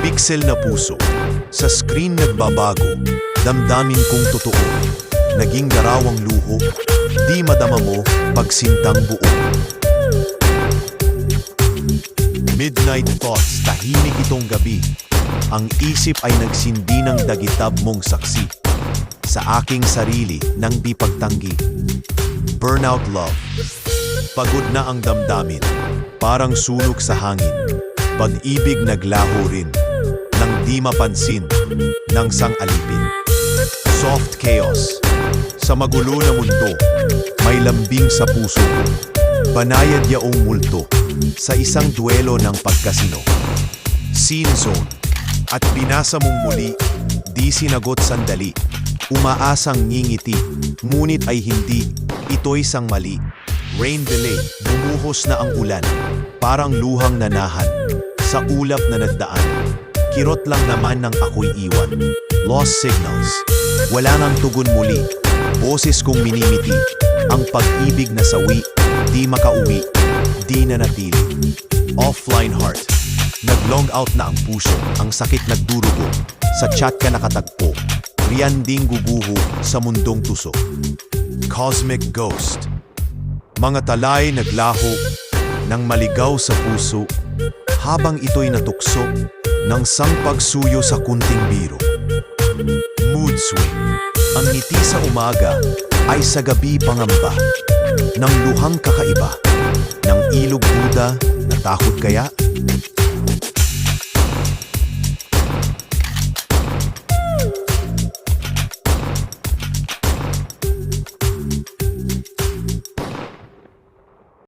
Pixel na puso. Sa screen nagbabago. Damdamin kong totoo. Naging darawang luho. Di madama mo pagsintang buo. Midnight thoughts, tahimik itong gabi. Ang isip ay nagsindi ng dagitab mong saksi. Sa aking sarili nang di pagtanggi. Burnout love. Pagod na ang damdamin. Parang sulok sa hangin. Pag-ibig naglaho rin. Nang di mapansin. Nang sang alipin. Soft chaos. Sa magulo na mundo. May lambing sa puso ko. Banayad yaong multo. Sa isang duelo ng pagkasino. Scene zone. At binasa mong muli. Di sinagot sandali. Umaasang ngingiti. Ngunit ay hindi. Ito'y sang mali. Rain delay. Bumuhos na ang ulan. Parang luhang nanahan. Sa ulap na nagdaan. Kirot lang naman ng ako'y iwan. Lost signals. Wala nang tugon muli. Boses kong minimiti. Ang pag-ibig na sawi. Di makauwi. Di na natili. Offline heart. Nag-long out na ang puso. Ang sakit nagdurugo. Sa chat ka nakatagpo. Riyanding guguho sa mundong tuso. Cosmic Ghost. Mga talay naglaho ng maligaw sa puso habang ito'y natukso ng sang pagsuyo sa kunting biro. Mood swing. Ang ngiti sa umaga ay sa gabi pangamba ng luhang kakaiba ng ilog duda natakot kaya